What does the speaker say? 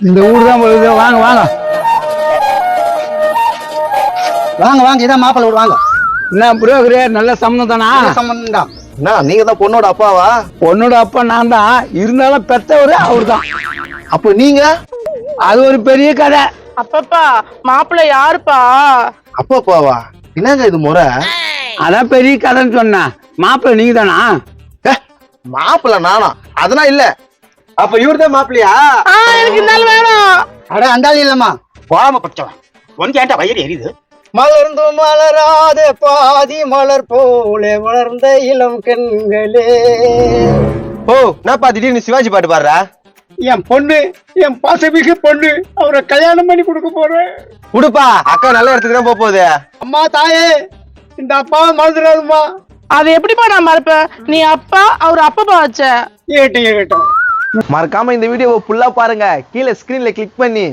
இந்த ஊர் தான் போகுது. வாங்க வாங்க. வாங்க வாங்க. இதான் மாப்பிள்ளை வீடு. வாங்க. என்ன புரோகரே நல்ல சம்மந்தம் தானா? சம்பந்தம் தான். என்ன நீங்க தான் பொண்ணோட அப்பாவா? பொண்ணோட அப்பா நான் தான். இருந்தாலும் பெத்தவரு அவர் தான். அப்ப நீங்க? அது ஒரு பெரிய கதை. அப்பப்பா மாப்பிள்ளை யாருப்பா? அப்பா அப்பாவா என்னங்க இது முறை? அதான் பெரிய கதைன்னு சொன்னேன். மாப்பிள்ளை நீங்க தானா மாப்பிள்ள நானா? அதெல்லாம் இல்ல. அப்ப இவர் தான் மாப்பிள்ளையா? ஆ எனக்கு இந்த வேணும். அட அந்தாதி இல்லம்மா. போகாம படிச்சவன். உனக்கு ஏன்டா வயிறு எரியுது? மலர்ந்து மலராத பாதி மலர் போல வளர்ந்த இளம் கண்களே. ஓ என்னப்பா திடீர்னு சிவாஜி பாட்டு பாடுற? என் பொண்ணு என் பாசமிகு பொண்ணு அவரை கல்யாணம் பண்ணி கொடுக்க போறேன். விடுப்பா அக்கா நல்ல இடத்துக்கு தான் போக போகுது அம்மா தாயே இந்த அப்பாவை மறந்துடாதும்மா. அது எப்படிப்பா நான் மறப்பேன்? நீ அப்பா அவர் அப்பப்பா வச்ச. ஏட்டும் ஏட்டும். மறக்காம இந்த வீடியோவை ஃபுல்லா பாருங்க. கீழே ஸ்கிரீன்ல கிளிக் பண்ணி.